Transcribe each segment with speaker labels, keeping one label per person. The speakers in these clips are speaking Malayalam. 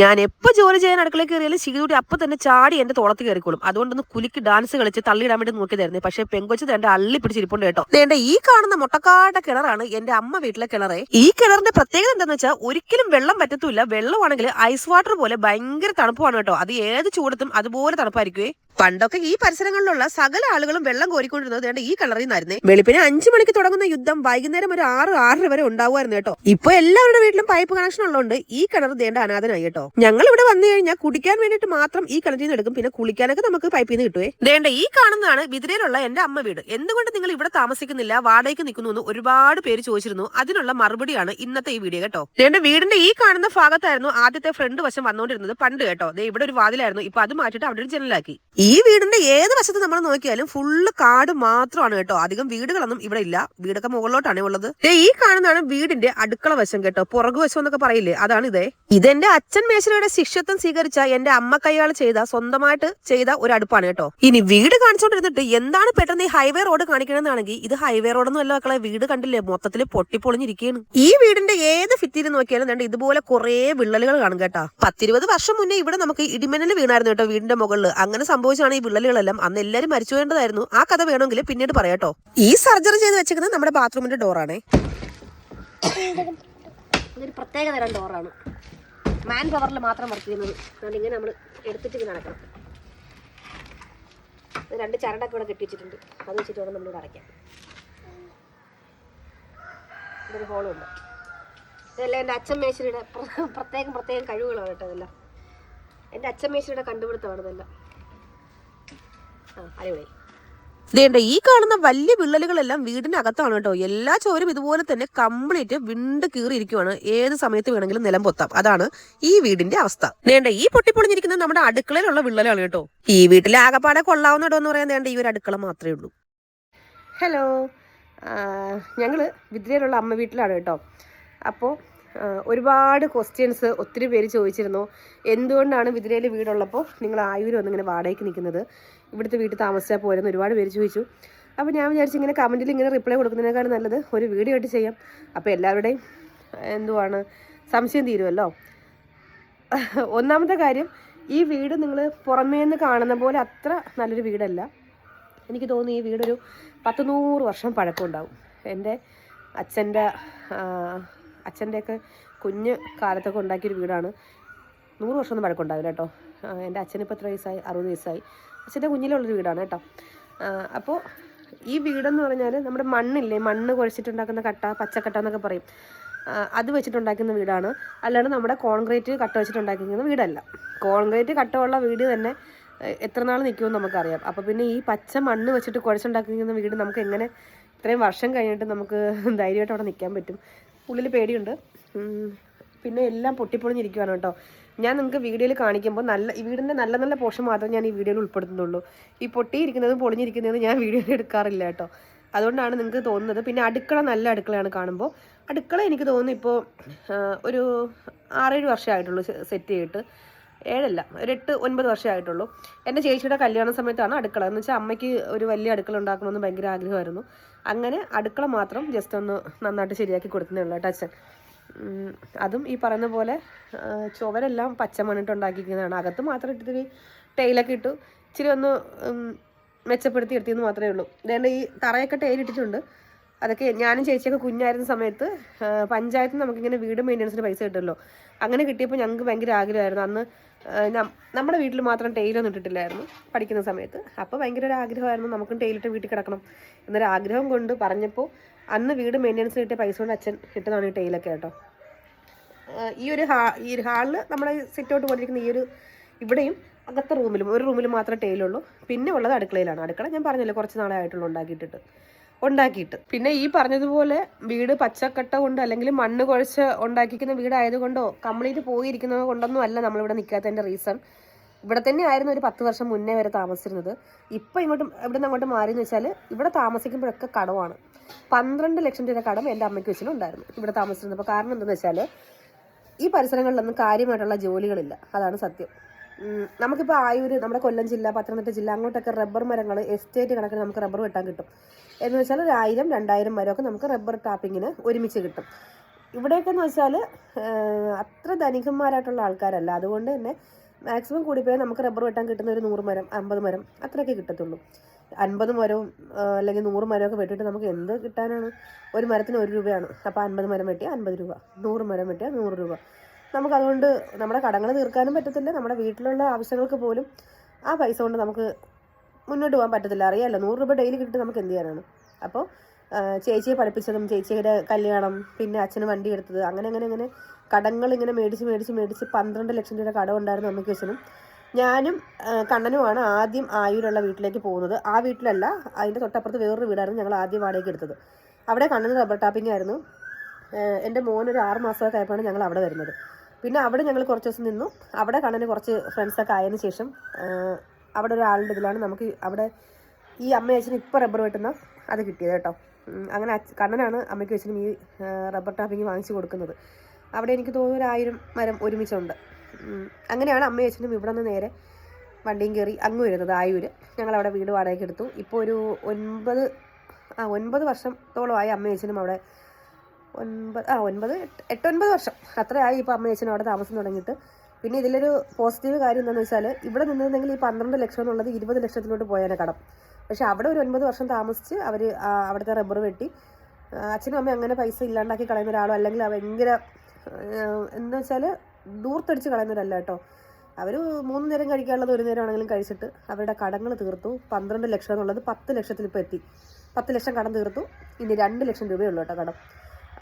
Speaker 1: ഞാൻ എപ്പോൾ ജോലി ചെയ്യാൻ അടുക്കളയിൽ കയറിയാലും ശീതൂട്ടി അപ്പം തന്നെ ചാടി എന്റെ തോളത്ത് കയറിക്കോളും. അതുകൊണ്ടൊന്ന് കുലിക്ക് ഡാൻസ് കളിച്ച് തള്ളിയിടാൻ വേണ്ടി നോക്കിയതായിരുന്നു. പക്ഷേ പെങ്കൊച്ച് തന്റെ അള്ളി പിടിച്ചിരിപ്പുണ്ട് കേട്ടോ. എന്റെ ഈ കാണുന്ന മുട്ടക്കാട്ട കിണറാണ് എന്റെ അമ്മ വീട്ടിലെ കിണറെ. ഈ കിണറിന്റെ പ്രത്യേകത എന്താണെന്ന് വെച്ചാൽ ഒരിക്കലും വെള്ളം പറ്റത്തില്ല. വെള്ളമാണെങ്കിൽ ഐസ് വാട്ടർ പോലെ ഭയങ്കര തണുപ്പാണ് കേട്ടോ. അത് ഏത് ചൂടത്തും അതുപോലെ തണുപ്പായിരിക്കുവേ. പണ്ടൊക്കെ ഈ പരിസരങ്ങളിലുള്ള സകല ആളുകളും വെള്ളം കോരിക്കൊണ്ടിരുന്നത് വേണ്ട ഈ കിണറിൽ നിന്നായിരുന്നേ. വെളുപ്പിന് അഞ്ചു മണിക്ക് തുടങ്ങുന്ന യുദ്ധം വൈകുന്നേരം ഒരു ആറ് ആറര വരെ ഉണ്ടാവുമായിരുന്നു കേട്ടോ. ഇപ്പൊ എല്ലാവരുടെ വീട്ടിലും പൈപ്പ് കണക്ഷൻ ഉള്ളതുകൊണ്ട് ഈ കിണർ ദേണ്ട അനാഥനായി കേട്ടോ. ഞങ്ങൾ ഇവിടെ വന്നു കഴിഞ്ഞാൽ കുടിക്കാൻ വേണ്ടിയിട്ട് മാത്രം ഈ കിണറ്റിൽ നിന്ന് എടുക്കും. പിന്നെ കുളിക്കാനൊക്കെ നമുക്ക് പൈപ്പിൽ നിന്ന് കിട്ടുവേ. ദേണ്ട ഈ കാണുന്നതാണ് വിതിരയിലുള്ള എന്റെ അമ്മ വീട്. എന്തുകൊണ്ട് നിങ്ങൾ ഇവിടെ താമസിക്കുന്നില്ല? വാടകയ്ക്ക് നിൽക്കുന്നു എന്ന് ഒരുപാട് പേര് ചോദിച്ചിരുന്നു. അതിനുള്ള മറുപടിയാണ് ഇന്നത്തെ ഈ വീഡിയോ കേട്ടോ. ദേണ്ട വീടിന്റെ ഈ കാണുന്ന ഭാഗത്തായിരുന്നു ആദ്യത്തെ ഫ്രണ്ട് വശം വന്നുകൊണ്ടിരുന്നത് പണ്ട് കേട്ടോ. ദേ ഇവിടെ ഒരു വാതിലായിരുന്നു. ഇപ്പൊ അത് മാറ്റിയിട്ട് അവിടെ ഒരു ജനലാക്കി. ഈ വീടിന്റെ ഏത് വശത്ത് നമ്മൾ നോക്കിയാലും ഫുള്ള് കാട് മാത്രമാണ് കേട്ടോ. അധികം വീടുകളൊന്നും ഇവിടെ ഇല്ല. വീടൊക്കെ മുകളിലോട്ടാണ് ഉള്ളത്. ഈ കാണുന്നതാണ് വീടിന്റെ അടുക്കള വശം കേട്ടോ. പുറകു വശം എന്നൊക്കെ പറയില്ലേ? അതാണ് ഇതേ. ഇതെന്റെ അച്ഛൻ മേശനയുടെ ശിഷ്യത്വം സ്വീകരിച്ച എന്റെ അമ്മ കൈയാൾ ചെയ്ത സ്വന്തമായിട്ട് ചെയ്ത ഒരു അടുപ്പാണ് കേട്ടോ. ഇനി വീട് കാണിച്ചുകൊണ്ടിരുന്നിട്ട് എന്താണ് പെട്ടെന്ന് ഈ ഹൈവേ റോഡ് കാണിക്കണമെന്നാണെങ്കിൽ ഇത് ഹൈവേ റോഡൊന്നും അല്ല മക്കളെ വീട് കണ്ടില്ലേ? മൊത്തത്തിൽ പൊട്ടിപ്പൊളിഞ്ഞിരിക്കുകയാണ് ഈ വീടിന്റെ ഏത് ഭിത്തിയിൽ നോക്കിയാലും രണ്ട് ഇതുപോലെ കുറെ വിള്ളലുകൾ കാണും കേട്ടോ. പത്തിരുപത് വർഷം മുന്നേ ഇവിടെ നമുക്ക് ഇടിമിന്നൽ വീണായിരുന്നു കേട്ടോ വീടിന്റെ മുകളിൽ അങ്ങനെ സംഭവിച്ചാണ് ഈ വിള്ളലുകളെല്ലാം. അന്ന് എല്ലാവരും മരിച്ചു വേണ്ടതായിരുന്നു ആ കഥ വേണമെങ്കിൽ പിന്നീട് പറയാട്ടോ ഈ സർജറി ചെയ്ത് വെച്ചിരിക്കുന്നത് നമ്മുടെ ബാത്റൂമിന്റെ ഡോറാണേ. ഇതൊരു പ്രത്യേക തരം ഡോറാണ്. മാൻ പവറിൽ മാത്രം വർക്ക് ചെയ്യുന്നത്. അതുകൊണ്ട് ഇങ്ങനെ നമ്മൾ എടുത്തിട്ട് ഇങ്ങനെ നടക്കണം. ഇത് രണ്ട് ചരടൊക്കെ ഇവിടെ കെട്ടി വെച്ചിട്ടുണ്ട്. അത് വെച്ചിട്ട് വേണം നമ്മളിവിടെ അടയ്ക്കാം ഇതൊരു ഹോളുണ്ട് ഇതെല്ലാം എന്റെ അച്ഛൻ മേശ്വരിയുടെ പ്ര- പ്രത്യേകം പ്രത്യേകം കഴിവുകളാണ് കേട്ടോ ഇതെല്ലാം. എന്റെ അച്ഛൻ മേശ്വരിയുടെ കണ്ടുപിടുത്തമാണ് ഇതെല്ലാം. അടിപൊളി. ദേണ്ട ഈ കാണുന്ന വലിയ വിള്ളലുകളെല്ലാം വീടിനകത്താണ് കേട്ടോ. എല്ലാ ചോരും ഇതുപോലെ തന്നെ കംപ്ലീറ്റ് വിണ്ട് കീറിയിരിക്കുവാണ്. ഏത് സമയത്ത് വേണമെങ്കിലും നിലം പൊത്താം. അതാണ് ഈ വീടിന്റെ അവസ്ഥ. നേണ്ട ഈ പൊട്ടിപ്പൊളിഞ്ഞിരിക്കുന്നത് നമ്മുടെ അടുക്കളയിലുള്ള വിള്ളലാണ് കേട്ടോ. ഈ വീട്ടിലെ ആകപ്പാടെ കൊള്ളാവുന്ന ഇടം എന്ന് പറയാൻ നേണ്ട ഈ ഒരു അടുക്കള മാത്രമേ ഉള്ളൂ. ഹലോ ഞങ്ങൾ വിദ്യയിലുള്ള അമ്മ വീട്ടിലാണ് കേട്ടോ. അപ്പോൾ ഒരുപാട് ക്വസ്റ്റ്യൻസ് ഒത്തിരി പേര് ചോദിച്ചിരുന്നു. എന്തുകൊണ്ടാണ് വിതിരയിൽ വീടുള്ളപ്പോൾ നിങ്ങൾ ആയൂര് വന്നിങ്ങനെ വാടകയ്ക്ക് നിൽക്കുന്നത്? ഇവിടുത്തെ വീട്ടിൽ താമസിച്ചാൽ പോരെന്ന് ഒരുപാട് പേര് ചോദിച്ചു. അപ്പോൾ ഞാൻ വിചാരിച്ചു ഇങ്ങനെ കമന്റിൽ ഇങ്ങനെ റിപ്ലൈ കൊടുക്കുന്നതിനേക്കാൾ നല്ലത് ഒരു വീഡിയോ ആയിട്ട് ചെയ്യാം. അപ്പോൾ എല്ലാവരുടെയും എന്തുവാണ് സംശയം തീരുമല്ലോ ഒന്നാമത്തെ കാര്യം ഈ വീട് നിങ്ങൾ പുറമേ നിന്ന് കാണുന്ന പോലെ അത്ര നല്ലൊരു വീടല്ല. എനിക്ക് തോന്നുന്നു ഈ വീടൊരു പത്ത് നൂറ് വർഷം പഴക്കമുണ്ടാവും. എന്റെ അച്ഛന്റെ അച്ഛന്റെയൊക്കെ കുഞ്ഞ് കാലത്തൊക്കെ ഉണ്ടാക്കിയൊരു വീടാണ്. നൂറ് വർഷമൊന്നും പഴക്കമുണ്ടാവില്ല കേട്ടോ. എന്റെ അച്ഛനിപ്പോൾ എത്ര വയസ്സായി? അറുപത് വയസ്സായി. അച്ഛന്റെ കുഞ്ഞിലുള്ളൊരു വീടാണ് കേട്ടോ. അപ്പോൾ ഈ വീടെന്ന് പറഞ്ഞാൽ നമ്മുടെ മണ്ണില്ലേ? മണ്ണ് കുഴച്ചിട്ടുണ്ടാക്കുന്ന കട്ട പച്ചക്കട്ട എന്നൊക്കെ പറയും. അത് വെച്ചിട്ടുണ്ടാക്കുന്ന വീടാണ്. അല്ലാണ്ട് നമ്മുടെ കോൺക്രീറ്റ് കട്ട വെച്ചിട്ടുണ്ടാക്കുന്ന വീടല്ല. കോൺക്രീറ്റ് കട്ടമുള്ള വീട് തന്നെ എത്ര നാൾ നിൽക്കുമെന്ന് നമുക്കറിയാം. അപ്പോൾ പിന്നെ ഈ പച്ച മണ്ണ് വെച്ചിട്ട് കുഴച്ചുണ്ടാക്കുന്ന വീട് നമുക്ക് എങ്ങനെ ഇത്രയും വർഷം കഴിഞ്ഞിട്ട് നമുക്ക് ധൈര്യമായിട്ട് അവിടെ നിൽക്കാൻ പറ്റും? ഉള്ളിൽ പേടിയുണ്ട്. പിന്നെ എല്ലാം പൊട്ടിപ്പൊളിഞ്ഞിരിക്കുവാണ് കേട്ടോ. ഞാൻ നിങ്ങൾക്ക് വീഡിയോയിൽ കാണിക്കുമ്പോൾ നല്ല വീടിന്റെ നല്ല നല്ല പോർഷൻ മാത്രം ഞാൻ ഈ വീഡിയോയിൽ ഉൾപ്പെടുത്തുന്നുള്ളൂ. ഈ പൊട്ടിയിരിക്കുന്നതും പൊളിഞ്ഞിരിക്കുന്നതും ഞാൻ വീഡിയോയിൽ എടുക്കാറില്ല കേട്ടോ. അതുകൊണ്ടാണ് നിങ്ങൾക്ക് തോന്നുന്നത്. പിന്നെ അടുക്കള നല്ല അടുക്കളയാണ് കാണുമ്പോൾ. അടുക്കള എനിക്ക് തോന്നുന്നു ഇപ്പോൾ ഒരു ആറേഴ് വർഷമായിട്ടുള്ളൂ സെറ്റ് ചെയ്തിട്ട്. ഏഴല്ല ഒരു എട്ട് ഒൻപത് വർഷമായിട്ടുള്ളൂ എന്റെ ചേച്ചിയുടെ കല്യാണ സമയത്താണ് അടുക്കള. എന്ന് വെച്ചാൽ അമ്മയ്ക്ക് ഒരു വലിയ അടുക്കള ഉണ്ടാക്കണമെന്ന് ഭയങ്കര ആഗ്രഹമായിരുന്നു. അങ്ങനെ അടുക്കള മാത്രം ജസ്റ്റ് ഒന്ന് നന്നായിട്ട് ശരിയാക്കി കൊടുക്കുന്നേ ഉള്ളൂ അച്ഛൻ. അതും ഈ പറയുന്ന പോലെ ചുവരെല്ലാം പച്ചമണിട്ട് ഉണ്ടാക്കിയിരിക്കുന്നതാണ്. അകത്ത് മാത്രം ഇട്ടിട്ട് ടൈലൊക്കെ ഇട്ടു. ഇച്ചിരി ഒന്ന് മെച്ചപ്പെടുത്തി എടുത്തിയെന്ന് മാത്രമേ ഉള്ളൂ. അതുകൊണ്ട് ഈ തറയൊക്കെ ടൈലിട്ടിട്ടുണ്ട് അതൊക്കെ ഞാനും ചേച്ചിയൊക്കെ കുഞ്ഞായിരുന്ന സമയത്ത് പഞ്ചായത്തിൽ നമുക്കിങ്ങനെ വീട് മെയിന്റനൻസിന് പൈസ കിട്ടുമല്ലോ. അങ്ങനെ കിട്ടിയപ്പോൾ ഞങ്ങൾക്ക് ഭയങ്കര ആഗ്രഹമായിരുന്നു. അന്ന് നമ്മുടെ വീട്ടിൽ മാത്രം ടൈലൊന്നും ഇട്ടിട്ടില്ലായിരുന്നു പഠിക്കുന്ന സമയത്ത്. അപ്പോൾ ഭയങ്കര ഒരു ആഗ്രഹമായിരുന്നു നമുക്കും ടൈലിട്ട് വീട്ടിൽ കിടക്കണം എന്നൊരു ആഗ്രഹം കൊണ്ട് പറഞ്ഞപ്പോൾ അന്ന് വീട് മെയിന്റനൻസിന് കിട്ടിയ പൈസ കൊണ്ട് അച്ഛൻ കിട്ടുന്നതാണ് ഈ ടൈലൊക്കെ കേട്ടോ. ഈ ഒരു ഹാ ഈ ഒരു ഹാളിൽ നമ്മുടെ സിറ്റ് ഔട്ട് പോലിരിക്കുന്ന ഈ ഒരു ഇവിടെയും അകത്തെ റൂമിലും ഒരു റൂമിൽ മാത്രമേ ടൈലുള്ളൂ പിന്നെ ഉള്ളത് അടുക്കളയിലാണ്. അടുക്കള ഞാൻ പറഞ്ഞല്ലോ കുറച്ച് നാളെ ആയിട്ടുള്ളൂ ഉണ്ടാക്കിയിട്ടിട്ട്. ഉണ്ടാക്കിയിട്ട്. പിന്നെ ഈ പറഞ്ഞതുപോലെ വീട് പച്ചക്കട്ട കൊണ്ട് അല്ലെങ്കിൽ മണ്ണ് കുഴച്ച് ഉണ്ടാക്കിക്കുന്ന വീടായതുകൊണ്ടോ കംപ്ലീറ്റ് പോയിരിക്കുന്നത് കൊണ്ടൊന്നും അല്ല നമ്മളിവിടെ നിൽക്കാത്തതിന്റെ റീസൺ. ഇവിടെ തന്നെ ആയിരുന്നു ഒരു പത്ത് വർഷം മുന്നേ വരെ താമസിച്ചിരുന്നത്. ഇപ്പം ഇങ്ങോട്ടും ഇവിടെ നിന്ന് അങ്ങോട്ട് മാറിയെന്ന് വെച്ചാൽ ഇവിടെ താമസിക്കുമ്പോഴൊക്കെ കടമാണ്. പന്ത്രണ്ട് ലക്ഷം രൂപ കടം എന്റെ അമ്മയ്ക്ക് വെച്ചിട്ടും ഉണ്ടായിരുന്നു ഇവിടെ താമസിച്ചിരുന്നപ്പോൾ കാരണം എന്താണെന്ന് വെച്ചാൽ ഈ പരിസരങ്ങളിലൊന്നും കാര്യമായിട്ടുള്ള ജോലികളില്ല. അതാണ് സത്യം. നമുക്കിപ്പോൾ ആയൂർ നമ്മുടെ കൊല്ലം ജില്ല പത്തനംതിട്ട ജില്ല അങ്ങോട്ടൊക്കെ റബ്ബർ മരങ്ങൾ എസ്റ്റേറ്റ് കണക്കിന് നമുക്ക് റബ്ബർ വെട്ടാൻ കിട്ടും. എന്ന് വെച്ചാൽ ഒരു ആയിരം രണ്ടായിരം മരമൊക്കെ നമുക്ക് റബ്ബർ ടാപ്പിങ്ങിന് ഒരുമിച്ച് കിട്ടും. ഇവിടെയൊക്കെ എന്ന് വെച്ചാൽ അത്ര ധനികന്മാരായിട്ടുള്ള ആൾക്കാരല്ല. അതുകൊണ്ട് തന്നെ മാക്സിമം കൂടിപ്പോയാൽ നമുക്ക് റബ്ബർ വെട്ടാൻ കിട്ടുന്ന ഒരു നൂറ് മരം അമ്പത് മരം അത്രയൊക്കെ കിട്ടത്തുള്ളൂ. അൻപത് മരവും അല്ലെങ്കിൽ നൂറ് മരമൊക്കെ വെട്ടിയിട്ട് നമുക്ക് എന്ത് കിട്ടാനാണ്? ഒരു മരത്തിന് ഒരു രൂപയാണ്. അപ്പോൾ അൻപത് മരം വെട്ടിയാൽ അൻപത് രൂപ നൂറ് മരം വെട്ടിയാൽ നൂറ് രൂപ. നമുക്ക് അതുകൊണ്ട് നമ്മുടെ കടങ്ങൾ തീർക്കാനും പറ്റത്തില്ല. നമ്മുടെ വീട്ടിലുള്ള ആവശ്യങ്ങൾക്ക് പോലും ആ പൈസ കൊണ്ട് നമുക്ക് മുന്നോട്ട് പോകാൻ പറ്റത്തില്ല. അറിയാമല്ലോ നൂറ് രൂപ ഡെയിലി കിട്ടി നമുക്ക് എന്ത് ചെയ്യാനാണ്? അപ്പോൾ ചേച്ചിയെ പഠിപ്പിച്ചതും ചേച്ചിയുടെ കല്യാണം പിന്നെ അച്ഛന് വണ്ടി എടുത്തത് അങ്ങനെ അങ്ങനെ അങ്ങനെ കടങ്ങൾ ഇങ്ങനെ മേടിച്ച് മേടിച്ച് മേടിച്ച് പന്ത്രണ്ട് ലക്ഷം രൂപയുടെ കടം ഉണ്ടായിരുന്നു അമ്മയ്ക്ക് അച്ഛനും. ഞാനും കണ്ണനുമാണ് ആദ്യം ആയൂരുള്ള വീട്ടിലേക്ക് പോകുന്നത്. ആ വീട്ടിലല്ല അതിന്റെ തൊട്ടപ്പുറത്ത് വേറൊരു വീടായിരുന്നു ഞങ്ങൾ ആദ്യം വാടകയ്ക്ക് എടുത്തത്. അവിടെ കണ്ണൻ റബ്ബർ ടാപ്പിംഗ് ആയിരുന്നു. എന്റെ മോനൊരു ആറ് മാസമൊക്കെ ആയപ്പോഴാണ് ഞങ്ങൾ അവിടെ വരുന്നത്. പിന്നെ അവിടെ ഞങ്ങൾ കുറച്ച് ദിവസം നിന്നു. അവിടെ കണ്ണന് കുറച്ച് ഫ്രണ്ട്സൊക്കെ ആയതിനു ശേഷം അവിടെ ഒരാളുടെ ഇതിലാണ് നമുക്ക് അവിടെ ഈ അമ്മ അച്ഛനും ഇപ്പോൾ റബ്ബർ വെട്ടുന്ന അത് കിട്ടിയത് കേട്ടോ. അങ്ങനെ കണ്ണനാണ് അമ്മയ്ക്ക് അച്ഛനും ഈ റബ്ബർ ടാപ്പിങ് വാങ്ങിച്ചു കൊടുക്കുന്നത്. അവിടെ എനിക്ക് തോന്നുന്നു ഒരു മരം ഒരുമിച്ചുണ്ട്. അങ്ങനെയാണ് അമ്മയും അച്ഛനും ഇവിടെ നിന്ന് നേരെ വണ്ടിയും കയറി അങ്ങ് വരുന്നത് ആയൂര്. ഞങ്ങളവിടെ വീട് വാടകയ്ക്ക് എടുത്തു. ഇപ്പോൾ ഒരു ഒൻപത് ആ ഒൻപത് വർഷത്തോളമായി അമ്മയും അച്ഛനും അവിടെ ഒൻപത് ആ ഒൻപത് എട്ട് എട്ടൊൻപത് വർഷം. അത്രയായി ഇപ്പോൾ അമ്മ അവിടെ താമസം തുടങ്ങിയിട്ട്. പിന്നെ ഇതിലൊരു പോസിറ്റീവ് കാര്യം എന്താണെന്ന് വെച്ചാൽ ഇവിടെ നിന്നിരുന്നെങ്കിൽ ഈ പന്ത്രണ്ട് ലക്ഷം എന്നുള്ളത് ഇരുപത് ലക്ഷത്തിലോട്ട് പോയേനെ കടം. പക്ഷെ അവിടെ ഒരു ഒൻപത് വർഷം താമസിച്ച് അവർ അവിടുത്തെ റബ്ബർ വെട്ടി. അച്ഛനും അമ്മയും അങ്ങനെ പൈസ ഇല്ലാണ്ടാക്കി കളയുന്ന ഒരാളോ അല്ലെങ്കിൽ ഭയങ്കര എന്താ വെച്ചാൽ ദൂർത്തടിച്ച് കളയുന്നവരല്ല കേട്ടോ. അവർ മൂന്ന് നേരം കഴിക്കാനുള്ളത് ഒരു നേരം ആണെങ്കിലും കഴിച്ചിട്ട് അവരുടെ കടങ്ങൾ തീർത്തു. പന്ത്രണ്ട് ലക്ഷം എന്നുള്ളത് പത്ത് ലക്ഷത്തിൽ ഇപ്പോൾ എത്തി. പത്ത് ലക്ഷം കടം തീർത്തു. ഇനി രണ്ട് ലക്ഷം രൂപയുള്ളൂ കേട്ടോ കടം.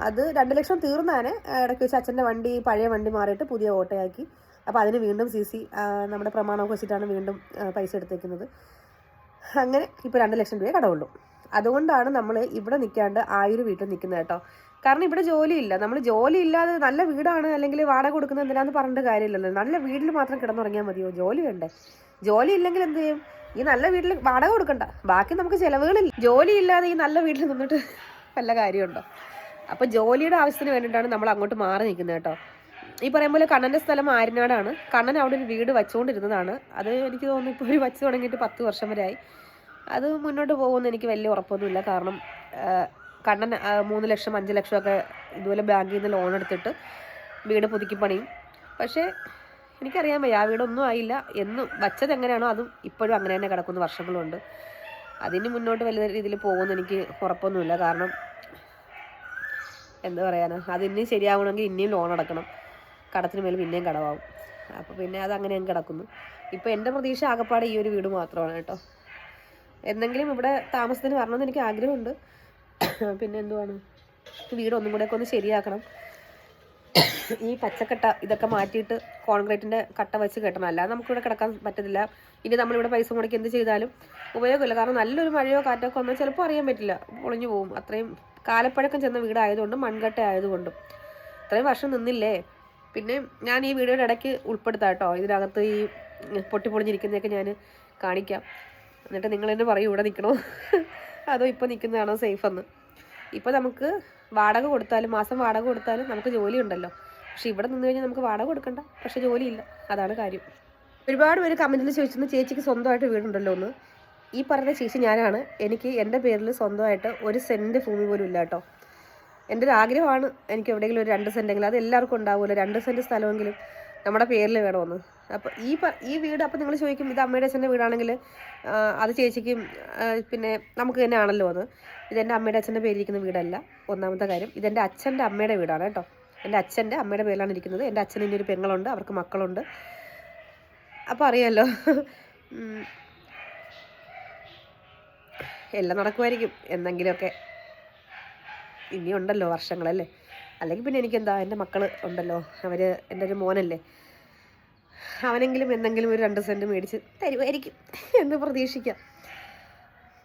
Speaker 1: അത് രണ്ട് ലക്ഷം തീർന്നാണ് ഇടയ്ക്ക് വെച്ച് അച്ഛന്റെ വണ്ടി പഴയ വണ്ടി മാറിയിട്ട് പുതിയ ഓട്ടോയാക്കി. അപ്പോൾ അതിന് വീണ്ടും സി സി നമ്മുടെ പ്രമാണമൊക്കെ വെച്ചിട്ടാണ് വീണ്ടും പൈസ എടുത്തേക്കുന്നത്. അങ്ങനെ ഇപ്പോൾ രണ്ട് ലക്ഷം രൂപയെ കടമുള്ളൂ അതുകൊണ്ടാണ് നമ്മൾ ഇവിടെ നിൽക്കാണ്ട് ആയൊരു വീട്ടിൽ നിൽക്കുന്നത് കേട്ടോ. കാരണം ഇവിടെ ജോലിയില്ല. നമ്മൾ ജോലി ഇല്ലാതെ നല്ല വീടാണ് അല്ലെങ്കിൽ വാടക കൊടുക്കുന്നത് എന്തിനാന്ന് പറഞ്ഞിട്ട് കാര്യമില്ലല്ലോ. നല്ല വീട്ടിൽ മാത്രം കിടന്നുറങ്ങിയാൽ മതിയോ? ജോലി വേണ്ടേ? ജോലി ഇല്ലെങ്കിൽ എന്ത് ചെയ്യും? ഈ നല്ല വീട്ടിൽ വാടക കൊടുക്കണ്ട. ബാക്കി നമുക്ക് ചിലവുകളില്ല. ജോലി ഇല്ലാതെ ഈ നല്ല വീട്ടിൽ നിന്നിട്ട് വല്ല കാര്യമുണ്ടോ? അപ്പോൾ ജോലിയുടെ ആവശ്യത്തിന് വേണ്ടിയിട്ടാണ് നമ്മൾ അങ്ങോട്ട് മാറി നിൽക്കുന്നത് കേട്ടോ. ഈ പറയും പോലെ കണ്ണന്റെ സ്ഥലം ആര്യനാടാണ്. കണ്ണൻ അവിടെ ഒരു വീട് വെച്ചുകൊണ്ടിരുന്നതാണ്. അത് എനിക്ക് തോന്നുന്നു ഇപ്പോൾ ഒരു വച്ച് തുടങ്ങിയിട്ട് പത്ത് വർഷം വരെ ആയി. അത് മുന്നോട്ട് പോകുമെന്ന് എനിക്ക് വലിയ ഉറപ്പൊന്നുമില്ല. കാരണം കണ്ണൻ മൂന്ന് ലക്ഷം അഞ്ച് ലക്ഷമൊക്കെ ഇതുപോലെ ബാങ്കിൽ നിന്ന് ലോൺ എടുത്തിട്ട് വീട് പുതുക്കി പണിയും. പക്ഷേ എനിക്കറിയാൻ വയ്യ. ആ വീടൊന്നും ആയില്ല. എന്നും വച്ചത് എങ്ങനെയാണോ അതും ഇപ്പോഴും അങ്ങനെ തന്നെ കിടക്കുന്ന വർഷങ്ങളുണ്ട്. അതിന് മുന്നോട്ട് വലിയ രീതിയിൽ പോകുമെന്ന് എനിക്ക് ഉറപ്പൊന്നുമില്ല. കാരണം എന്താ പറയാനാ? അത് ഇനിയും ശരിയാവണമെങ്കിൽ ഇനിയും ലോൺ അടക്കണം. കടത്തിന് മേൽ പിന്നെയും കടവാകും അപ്പോൾ പിന്നെ അത് അങ്ങനെ അങ്ങ് കിടക്കുന്നു. ഇപ്പോൾ എന്റെ പ്രതീക്ഷ ആകപ്പാടെ ഈ ഒരു വീട് മാത്രമാണ് കേട്ടോ. എന്തെങ്കിലും ഇവിടെ താമസത്തിന് വരണമെന്ന് എനിക്ക് ആഗ്രഹമുണ്ട്. പിന്നെ എന്തുവാണ്? വീട് ഒന്നും കൂടെയൊക്കെ ഒന്ന് ശരിയാക്കണം. ഈ പച്ചക്കട്ട ഇതൊക്കെ മാറ്റിയിട്ട് കോൺക്രീറ്റിന്റെ കട്ട വെച്ച് കെട്ടണം. അല്ലാതെ നമുക്കിവിടെ കിടക്കാൻ പറ്റത്തില്ല. ഇനി നമ്മളിവിടെ പൈസ മുടക്കി എന്ത് ചെയ്താലും ഉപയോഗമില്ല. കാരണം നല്ലൊരു മഴയോ കാറ്റോ ഒക്കെ വന്നാൽ ചിലപ്പോൾ അറിയാൻ പറ്റില്ല. പൊളിഞ്ഞു പോകും. അത്രയും കാലപ്പഴക്കം ചെന്ന വീടായതുകൊണ്ടും മൺകട്ട ആയതുകൊണ്ടും. ഇത്രയും വർഷം നിന്നില്ലേ? പിന്നെ ഞാൻ ഈ വീഡിയോയുടെ ഇടയ്ക്ക് ഉൾപ്പെടുത്താം കേട്ടോ ഇതിനകത്ത് ഈ പൊട്ടിപ്പൊളിഞ്ഞിരിക്കുന്നതൊക്കെ ഞാൻ കാണിക്കാം. എന്നിട്ട് നിങ്ങൾ തന്നെ പറയും ഇവിടെ നിൽക്കണോ? അതോ ഇപ്പോൾ നിൽക്കുന്നതാണോ സേഫ് എന്ന്. ഇപ്പോൾ നമുക്ക് വാടക കൊടുത്താലും മാസം വാടക കൊടുത്താലും നമുക്ക് ജോലി ഉണ്ടല്ലോ. പക്ഷെ ഇവിടെ നിന്ന് കഴിഞ്ഞാൽ നമുക്ക് വാടക കൊടുക്കണ്ട. പക്ഷെ ജോലിയില്ല. അതാണ് കാര്യം. ഒരുപാട് പേര് കമന്റിൽ ചോദിച്ചിരുന്നു ചേച്ചിക്ക് സ്വന്തമായിട്ട് വീടുണ്ടല്ലോ എന്ന് ഈ പറഞ്ഞ ചേച്ചി ഞാനാണ്. എനിക്ക് എന്റെ പേരിൽ സ്വന്തമായിട്ട് ഒരു സെന്റ് ഭൂമി പോലും ഇല്ല കേട്ടോ. എന്റെ ഒരു ആഗ്രഹമാണ് എനിക്ക് എവിടെയെങ്കിലും ഒരു രണ്ട് സെന്റെങ്കിലും. അത് എല്ലാവർക്കും ഉണ്ടാവുമല്ലോ. രണ്ട് സെന്റ് സ്ഥലമെങ്കിലും നമ്മുടെ പേരിൽ വേണമെന്ന്. അപ്പോൾ ഈ ഈ വീട് അപ്പോൾ നിങ്ങൾ ചോദിക്കും ഇത് അമ്മയുടെ അച്ഛന്റെ വീടാണെങ്കിൽ അത് ചേച്ചിക്കും പിന്നെ നമുക്ക് തന്നെ ആണല്ലോ അത്. ഇതെന്റെ അമ്മയുടെ അച്ഛന്റെ പേരിലിരിക്കുന്ന വീടല്ല. ഒന്നാമത്തെ കാര്യം ഇതെന്റെ അച്ഛന്റെ അമ്മയുടെ വീടാണ് കേട്ടോ. എന്റെ അച്ഛന്റെ അമ്മയുടെ പേരിലാണ് ഇരിക്കുന്നത്. എന്റെ അച്ഛൻ ഇനി ഒരു പെങ്ങളുണ്ട് അവർക്ക് മക്കളുണ്ട്. അപ്പോൾ അറിയാമല്ലോ. എല്ലാം നടക്കുമായിരിക്കും. എന്തെങ്കിലുമൊക്കെ ഇനിയുണ്ടല്ലോ വർഷങ്ങളല്ലേ? അല്ലെങ്കിൽ പിന്നെ എനിക്കെന്താ എന്റെ മക്കൾ ഉണ്ടല്ലോ. അവർ എന്റെ ഒരു മോനല്ലേ. അവനെങ്കിലും എന്തെങ്കിലും ഒരു രണ്ട് സെന്റ് മേടിച്ച് തരുമായിരിക്കും എന്ന് പ്രതീക്ഷിക്കാം.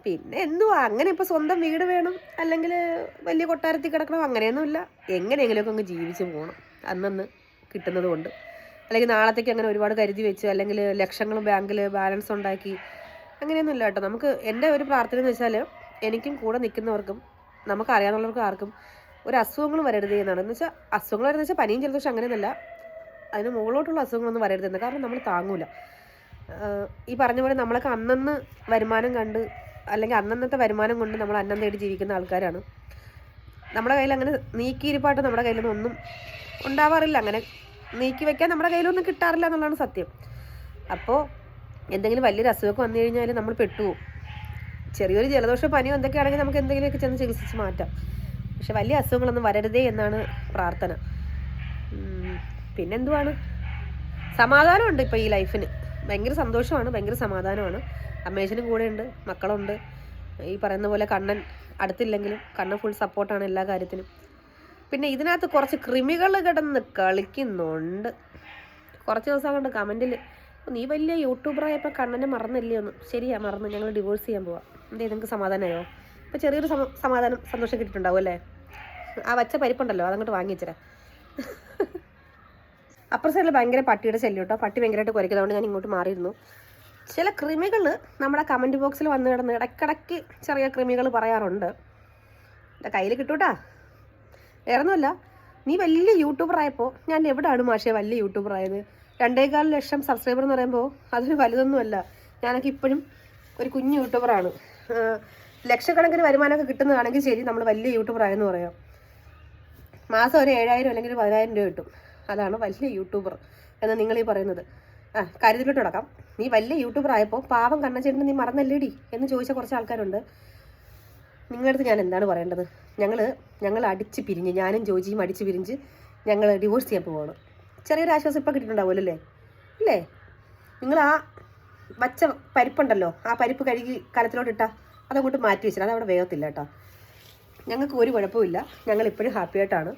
Speaker 1: പിന്നെ എന്തുവാ അങ്ങനെ ഇപ്പോൾ സ്വന്തം വീട് വേണം അല്ലെങ്കിൽ വലിയ കൊട്ടാരത്തിൽ കിടക്കണം അങ്ങനെയൊന്നുമില്ല. എങ്ങനെയെങ്കിലുമൊക്കെ അങ്ങ് ജീവിച്ച് പോകണം അന്നന്ന് കിട്ടുന്നത് കൊണ്ട്. അല്ലെങ്കിൽ നാളത്തേക്ക് അങ്ങനെ ഒരുപാട് കരുതി വെച്ച് അല്ലെങ്കിൽ ലക്ഷങ്ങളും ബാങ്കിൽ ബാലൻസ് ഉണ്ടാക്കി അങ്ങനെയൊന്നുമില്ല കേട്ടോ. നമുക്ക് എന്റെ ഒരു പ്രാർത്ഥന എന്ന് വെച്ചാൽ എനിക്കും കൂടെ നിൽക്കുന്നവർക്കും നമുക്ക് അറിയാവുന്നവർക്കും ആർക്കും ഒരു അസുഖങ്ങളും വരരുത് എന്നാണ്. എന്ന് വെച്ചാൽ അസുഖങ്ങൾ വരുന്നത് വെച്ചാൽ പനിയും ജലദോഷം അങ്ങനെയൊന്നുമല്ല. അതിന് മുകളിലോട്ടുള്ള അസുഖങ്ങളൊന്നും വരരുതെന്ന് കാരണം നമ്മൾ താങ്ങൂല. ഈ പറഞ്ഞ പോലെ നമ്മളൊക്കെ അന്നന്ന് വരുമാനം കണ്ട് അല്ലെങ്കിൽ അന്നന്നത്തെ വരുമാനം കൊണ്ട് നമ്മൾ അന്നം തേടി ജീവിക്കുന്ന ആൾക്കാരാണ്. നമ്മുടെ കയ്യിൽ അങ്ങനെ നീക്കിയിരിപ്പായിട്ട് നമ്മുടെ കയ്യിലൊന്നും ഒന്നും ഉണ്ടാവാറില്ല. അങ്ങനെ നീക്കി വെക്കാൻ നമ്മുടെ കയ്യിലൊന്നും കിട്ടാറില്ല എന്നുള്ളതാണ് സത്യം. അപ്പോൾ എന്തെങ്കിലും വലിയൊരു അസുഖമൊക്കെ വന്നു കഴിഞ്ഞാൽ നമ്മൾ പെട്ടുപോകും ചെറിയൊരു ജലദോഷ പനിയോ എന്തൊക്കെയാണെങ്കിൽ നമുക്ക് എന്തെങ്കിലുമൊക്കെ ചെന്ന് ചികിത്സിച്ച് മാറ്റാം. പക്ഷെ വലിയ അസുഖങ്ങളൊന്നും വരരുതേ എന്നാണ് പ്രാർത്ഥന. പിന്നെന്തുവാണ്? സമാധാനമുണ്ട് ഇപ്പോൾ ഈ ലൈഫിന്. ഭയങ്കര സന്തോഷമാണ് ഭയങ്കര സമാധാനമാണ്. അമ്മേശനും കൂടെയുണ്ട് മക്കളുണ്ട്. ഈ പറയുന്ന പോലെ കണ്ണൻ അടുത്തില്ലെങ്കിലും കണ്ണൻ ഫുൾ സപ്പോർട്ടാണ് എല്ലാ കാര്യത്തിനും. പിന്നെ ഇതിനകത്ത് കുറച്ച് കൃമികൾ കിടന്ന് കളിക്കുന്നുണ്ട്. കുറച്ച് ദിവസം കൊണ്ട് കമന്റിൽ നീ വലിയ യൂട്യൂബറായപ്പോൾ കണ്ണനെ മറന്നില്ലേ ഒന്ന് ശരിയാ മറന്നു. ഞങ്ങൾ ഡിവോഴ്സ് ചെയ്യാൻ പോവാം. എന്തേ നിങ്ങൾക്ക് സമാധാനമായോ അപ്പോൾ ചെറിയൊരു സമ- സമാധാനം സന്തോഷം കിട്ടിയിട്ടുണ്ടാവും അല്ലേ? ആ വച്ച പരിപ്പുണ്ടല്ലോ അതങ്ങോട്ട് വാങ്ങിച്ചരാ അപ്പുറ സൈഡിൽ ഭയങ്കര പട്ടിയുടെ ശല്യം കേട്ടോ പട്ടി ഭയങ്കരമായിട്ട് കുരയ്ക്കുന്നതുകൊണ്ട് ഞാൻ ഇങ്ങോട്ട് മാറിയിരുന്നു. ചില കൃമികൾ നമ്മുടെ കമന്റ് ബോക്സിൽ വന്ന് കിടന്ന് ഇടയ്ക്കിടയ്ക്ക് ചെറിയ കൃമികൾ പറയാറുണ്ട്. എന്റെ കയ്യിൽ കിട്ടൂട്ടാ. വേറൊന്നുമല്ല നീ വലിയ യൂട്യൂബറായപ്പോൾ ഞാൻ എവിടെയാണ് മാഷേ വലിയ യൂട്യൂബർ ആയത് രണ്ടേകാൽ ലക്ഷം സബ്സ്ക്രൈബർ എന്ന് പറയുമ്പോൾ അതൊരു വലുതൊന്നുമല്ല. ഞാനൊക്കെ ഇപ്പോഴും ഒരു കുഞ്ഞു യൂട്യൂബറാണ് ലക്ഷക്കണക്കിന് വരുമാനമൊക്കെ കിട്ടുന്നതാണെങ്കിൽ ശരി നമ്മൾ വലിയ യൂട്യൂബറായെന്ന് പറയാം. മാസം ഒരു ഏഴായിരം അല്ലെങ്കിൽ ഒരു പതിനായിരം രൂപ കിട്ടും. അതാണ് വലിയ യൂട്യൂബർ എന്ന് നിങ്ങൾ ഈ പറയുന്നത്. ആ കാര്യത്തിലോട്ട് തുടക്കാം നീ വലിയ യൂട്യൂബർ ആയപ്പോൾ പാവം കണ്ണച്ചേട്ടന് നീ മറന്നല്ലേടി എന്ന് ചോദിച്ച കുറച്ച് ആൾക്കാരുണ്ട്. നിങ്ങളുടെ അടുത്ത് ഞാൻ എന്താണ് പറയേണ്ടത്? ഞങ്ങൾ ഞങ്ങൾ അടിച്ച് പിരിഞ്ഞ് ഞാനും ജോജിയും അടിച്ച് പിരിഞ്ഞ് ഞങ്ങൾ ഡിവോഴ്സ് ചെയ്യാൻ പോവാണ്. ചെറിയൊരു ആശ്വാസം ഇപ്പം കിട്ടിയിട്ടുണ്ടാവുമല്ലോ അല്ലേ? ഇല്ലേ നിങ്ങൾ ആ വച്ച പരിപ്പുണ്ടല്ലോ ആ പരിപ്പ് കഴുകി കലത്തിലോട്ട് ഇട്ടാൽ അതങ്ങോട്ട് മാറ്റി വെച്ചിട്ട് അതവിടെ വേഗത്തില്ല കേട്ടോ. ഞങ്ങൾക്ക് ഒരു കുഴപ്പമില്ല ഞങ്ങൾ ഇപ്പോഴും ഹാപ്പി ആയിട്ടാണ്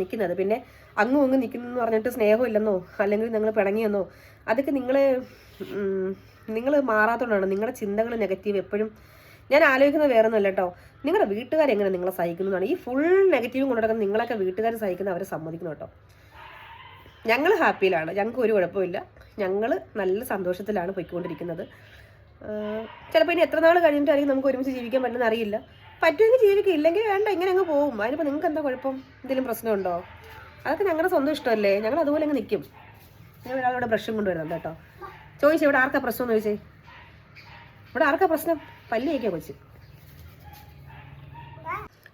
Speaker 1: നിൽക്കുന്നത്. പിന്നെ അങ്ങും അങ്ങ് നിൽക്കുന്നു പറഞ്ഞിട്ട് സ്നേഹമില്ലെന്നോ അല്ലെങ്കിൽ നിങ്ങൾ പിണങ്ങിയെന്നോ അതൊക്കെ നിങ്ങൾ നിങ്ങൾ മാറാത്തതുകൊണ്ടാണ് നിങ്ങളുടെ ചിന്തകൾ നെഗറ്റീവ് എപ്പോഴും. ഞാൻ ആലോചിക്കുന്നത് വേറെ ഒന്നുമല്ല കേട്ടോ. നിങ്ങളുടെ വീട്ടുകാരെങ്ങനെ നിങ്ങളെ സഹിക്കുന്നതാണ് ഈ ഫുൾ നെഗറ്റീവ് കൊണ്ടുനടക്കുന്ന നിങ്ങളൊക്കെ വീട്ടുകാർ സഹിക്കുന്ന അവരെ സമ്മതിക്കുന്നു കേട്ടോ. ഞങ്ങൾ ഹാപ്പിയിലാണ്. ഞങ്ങൾക്ക് ഒരു കുഴപ്പമില്ല ഞങ്ങൾ നല്ല സന്തോഷത്തിലാണ് പോയിക്കൊണ്ടിരിക്കുന്നത്. ചിലപ്പോൾ ഇനി എത്ര നാൾ കഴിഞ്ഞിട്ടായിരിക്കും നമുക്ക് ഒരുമിച്ച് ജീവിക്കാൻ പറ്റുന്ന അറിയില്ല. പറ്റുമെങ്കിൽ ജീവിക്കുക ഇല്ലെങ്കിൽ വേണ്ട ഇങ്ങനെ അങ്ങ് പോകും. അതിനിപ്പോൾ നിങ്ങൾക്ക് എന്താ കുഴപ്പം? എന്തെങ്കിലും പ്രശ്നമുണ്ടോ? അതൊക്കെ ഞങ്ങളുടെ സ്വന്തം ഇഷ്ടമല്ലേ? ഞങ്ങൾ അതുപോലെ അങ്ങ് നിൽക്കും ഞാൻ ഒരാളോട് ബ്രഷും കൊണ്ടുവരുന്നത് കേട്ടോ. ചോദിച്ചു ഇവിടെ ആർക്കാ പ്രശ്നം എന്ന് ചോദിച്ചേ? ഇവിടെ ആർക്കാ പ്രശ്നം? പല്ലി കഴിക്കാൻ കൊച്ചു.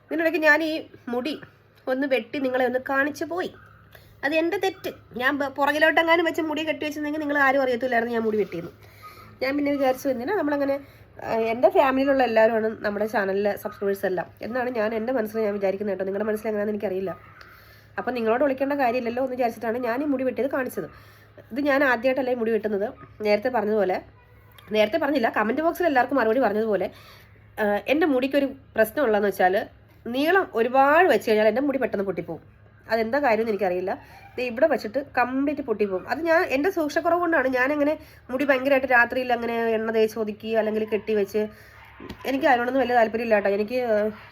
Speaker 1: ഇതിനിടയ്ക്ക് ഞാൻ ഈ മുടി ഒന്ന് വെട്ടി നിങ്ങളെ ഒന്ന് കാണിച്ചു പോയി. അത് എന്റെ തെറ്റ്. ഞാൻ പുറകിലോട്ട് പുറകിലോട്ടെങ്ങാനും വെച്ച് മുടി കെട്ടി വെച്ചിരുന്നെങ്കിൽ നിങ്ങൾ ആരും അറിയത്തില്ലായിരുന്നു ഞാൻ മുടി വെട്ടിയെന്ന് ഞാൻ പിന്നെ വിചാരിച്ചു എന്തിനാ നമ്മളങ്ങനെ എന്റെ ഫാമിലിയിലുള്ള എല്ലാവരുമാണ് നമ്മുടെ ചാനലിലെ സബ്സ്ക്രൈബേഴ്സ് എല്ലാം. എന്നാണ് ഞാൻ എന്റെ മനസ്സിൽ ഞാൻ വിചാരിക്കുന്നത് കേട്ടോ. നിങ്ങളുടെ മനസ്സിൽ എങ്ങനെയാണെന്ന് എനിക്കറിയില്ല. അപ്പം നിങ്ങളോട് വിളിക്കേണ്ട കാര്യമില്ലല്ലോ എന്ന് വിചാരിച്ചിട്ടാണ് ഞാൻ ഈ മുടി വെട്ടിയത് കാണിച്ചത്. ഇത് ഞാൻ ആദ്യമായിട്ടല്ലേ മുടി വെട്ടുന്നത്. നേരത്തെ പറഞ്ഞതുപോലെ നേരത്തെ പറഞ്ഞില്ല കമന്റ് ബോക്സിൽ എല്ലാവർക്കും മറുപടി പറഞ്ഞതുപോലെ എന്റെ മുടിക്കൊരു പ്രശ്നമുള്ളതെന്ന് വെച്ചാൽ നീളം ഒരുപാട് വെച്ച് കഴിഞ്ഞാൽ എന്റെ മുടി പെട്ടെന്ന് പൊട്ടിപ്പോവും. അതെന്താ കാര്യം എന്ന് എനിക്കറിയില്ല ഇവിടെ വെച്ചിട്ട് കംപ്ലീറ്റ് പൊട്ടിപ്പോകും അത് ഞാൻ എന്റെ സൂക്ഷ്മക്കുറവ് കൊണ്ടാണ് ഞാനങ്ങനെ മുടി ഭയങ്കരമായിട്ട് രാത്രിയിൽ അങ്ങനെ എണ്ണ തേച്ച് ഒതുക്കി അല്ലെങ്കിൽ കെട്ടി വെച്ച് എനിക്ക് അതിനോടൊന്നും വലിയ താല്പര്യമില്ല കേട്ടോ എനിക്ക്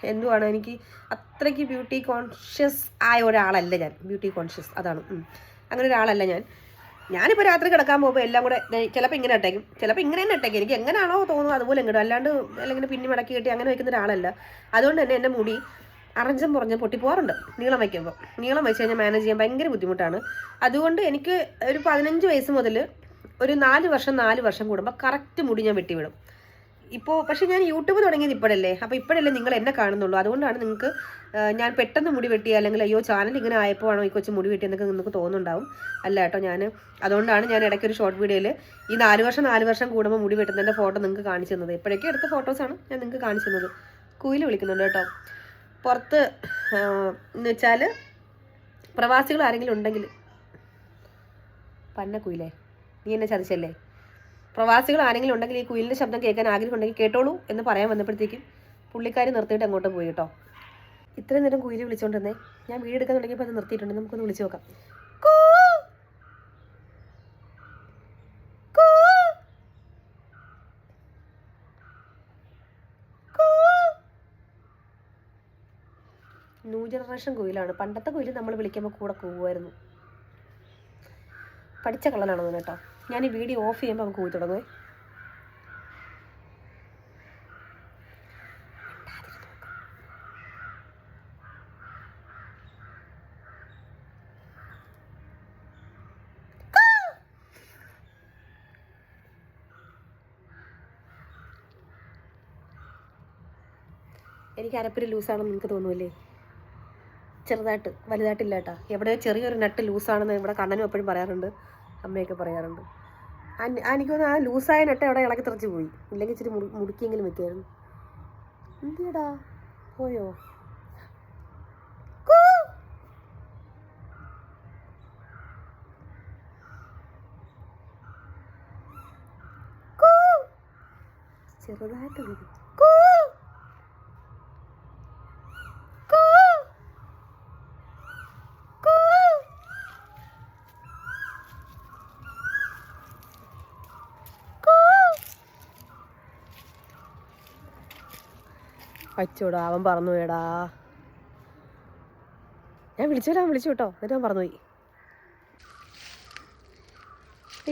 Speaker 1: എന്തുവാണ് എനിക്ക് അത്രയ്ക്ക് ബ്യൂട്ടി കോൺഷ്യസ് ആയ ഒരാളല്ല ഞാൻ. ബ്യൂട്ടി കോൺഷ്യസ് അതാണ്. അങ്ങനെ ഒരാളല്ല ഞാൻ. ഞാനിപ്പോൾ രാത്രി കിടക്കാൻ പോകുമ്പോൾ എല്ലാം കൂടെ ചിലപ്പോൾ ഇങ്ങനെ ഇട്ടേക്കും. ചിലപ്പോൾ ഇങ്ങനെ തന്നെ ഇട്ടേക്കും. എനിക്ക് എങ്ങനെയാണോ തോന്നുന്നത് അതുപോലെ ഇങ്ങോട്ടും അല്ലാണ്ട് അല്ലെങ്കിൽ പിന്നെ മടക്കി കെട്ടി അങ്ങനെ വയ്ക്കുന്ന ഒരാളല്ല. അതുകൊണ്ട് തന്നെ എന്റെ മുടി അറഞ്ചം പുറഞ്ഞ് പൊട്ടിപ്പോകാറുണ്ട് നീളം വയ്ക്കുമ്പോൾ നീളം വെച്ച് കഴിഞ്ഞാൽ മാനേജ് ചെയ്യാൻ ഭയങ്കര ബുദ്ധിമുട്ടാണ്. അതുകൊണ്ട് എനിക്ക് ഒരു പതിനഞ്ച് വയസ്സ് മുതൽ ഒരു നാല് വർഷം നാല് വർഷം കൂടുമ്പോൾ കറക്റ്റ് മുടി ഞാൻ വെട്ടിവിടും. ഇപ്പോൾ പക്ഷേ ഞാൻ യൂട്യൂബ് തുടങ്ങിയത് ഇപ്പോഴല്ലേ? അപ്പോൾ ഇപ്പോഴല്ലേ നിങ്ങൾ എന്നെ കാണുന്നുള്ളൂ. അതുകൊണ്ടാണ് നിങ്ങൾക്ക് ഞാൻ പെട്ടെന്ന് മുടി വെട്ടി അല്ലെങ്കിൽ അയ്യോ ചാനൽ ഇങ്ങനെ ആയപ്പോൾ ആണോ ഈ കൊച്ചു മുടി വെട്ടി എന്നൊക്കെ നിങ്ങൾക്ക് തോന്നുന്നുണ്ടാവും. അല്ല കേട്ടോ ഞാൻ അതുകൊണ്ടാണ് ഞാൻ ഇടയ്ക്ക് ഒരു ഷോർട്ട് വീഡിയോയിൽ ഈ നാല് വർഷം നാല് വർഷം കൂടുമ്പോൾ മുടി വെട്ടുന്നതിന്റെ ഫോട്ടോ നിങ്ങൾക്ക് കാണിച്ചു തന്നത്. ഇപ്പോഴേക്കും എടുത്ത ഫോട്ടോസാണ് ഞാൻ നിങ്ങൾക്ക് കാണിച്ചു തന്നത്. കുയിൽ വിളിക്കുന്നുണ്ട് കേട്ടോ. പുറത്ത് എന്ന് വെച്ചാൽ പ്രവാസികൾ ആരെങ്കിലും ഉണ്ടെങ്കിൽ പന്ന കുയിലേ നീ എന്നെ ചതിച്ചല്ലേ? പ്രവാസികൾ ആരെങ്കിലും ഉണ്ടെങ്കിൽ ഈ കുയിലിന്റെ ശബ്ദം കേൾക്കാൻ ആഗ്രഹം ഉണ്ടെങ്കിൽ കേട്ടോളൂ എന്ന് പറയാൻ വന്നപ്പോഴത്തേക്കും പുള്ളിക്കാരി നിർത്തിയിട്ട് അങ്ങോട്ട് പോയി കേട്ടോ. ഇത്രയും നേരം കുയിൽ വിളിച്ചോണ്ടിരുന്നേ. ഞാൻ വീടെടുക്കാൻ തുടങ്ങിയപ്പോൾ അത് നിർത്തിയിട്ടുണ്ട്. നമുക്കൊന്ന് വിളിച്ചു നോക്കാം കൂ. കൂ. കൂ. ന്യൂ ജനറേഷൻ കുയിലാണ്. പണ്ടത്തെ കുയിൽ നമ്മൾ വിളിക്കുമ്പോൾ കൂടെ കൂവുമായിരുന്നു പഠിച്ച കള്ളനാണോ ഇത് കേട്ടോ. ഞാൻ ഈ വീഡിയോ ഓഫ് ചെയ്യുമ്പോൾ നമുക്ക് കൂവി തുടങ്ങുവേ. എനിക്ക് അരപ്പിൽ ലൂസാണെന്ന് നിങ്ങൾക്ക് തോന്നുമല്ലേ ചെറുതായിട്ട് വലുതായിട്ടില്ല കേട്ടോ. എവിടെ ചെറിയൊരു നട്ട് ലൂസാണെന്ന് ഇവിടെ കണ്ണനും എപ്പോഴും പറയാറുണ്ട്. അമ്മയൊക്കെ പറയാറുണ്ട്. ആ ന- ആ ലൂസായ നട്ട് അവിടെ ഇളക്കി തെറിച്ച് പോയി. ഇല്ലെങ്കിൽ ഇച്ചിരി മുടുക്കിയെങ്കിലും വെക്കായിരുന്നു എന്തിയടാ? പോയോ. ചെറുതായിട്ട്. കൂ. കൂ. കൂ. കൂ. അച്ചോടാ അവൻ പറഞ്ഞു പോയടാ ഞാൻ വിളിച്ചോടാ വിളിച്ചു കേട്ടോ എന്നിട്ട് അവൻ പറന്നുപോയി